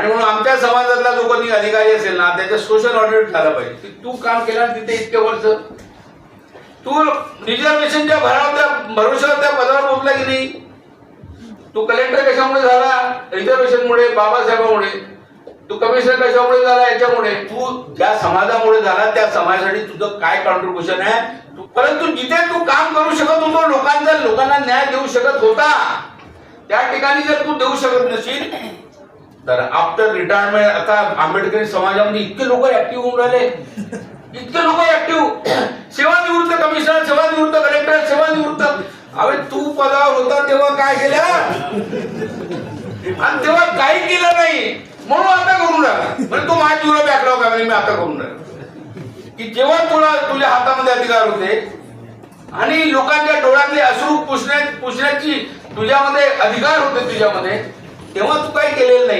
आणि म्हणून आमच्या समाजातला जो कोणी अधिकारी असेल ना त्याचं सोशल ऑडिट झालं पाहिजे. की तू काम केलं तिथे इतके वर्ष. तू रिझर्वेशनच्या भरावत्या भरोशावर त्या पदावर पोहोचला की नाही? तू कलेक्टर कशामुळे झाला? रिझर्वेशनमुळे बाबासाहेबांमुळे. तू कमिशनर कशामुळे झाला? याच्यामुळे. तू ज्या समाजामुळे झाला त्या समाजासाठी तुझं काय कॉन्ट्रीब्युशन आहे? परंतु जिथे तू काम करू शकत होतो लोकांचा लोकांना न्याय देऊ शकत होता. त्या ठिकाणी जर तू देऊ शकत नशील तर आफ्टर रिटायरमेंट आता आंबेडकरी समाजामध्ये इतके लोक ऍक्टिव्ह होऊन राहिले. इतके लोक ऍक्टिव्ह सेवानिवृत्त कमिशनर सेवानिवृत्त कलेक्टर सेवानिवृत्त. अरे तू पदावर होता तेव्हा काय केलं? आणि तेव्हा काही केलं नाही. म्हणून आता करून राहिला. म्हणजे तू माझ्या तुला बॅकलॉग आहे मी आता करून राहिलो. की जेव्हा तुला तुझ्या हातामध्ये अधिकार होते आणि लोकांच्या डोळ्यातले अश्रू पुसण्या पुसण्याची तुझ्यामध्ये अधिकार होते तुझ्यामध्ये तेव्हा तू काही केलेलं नाही.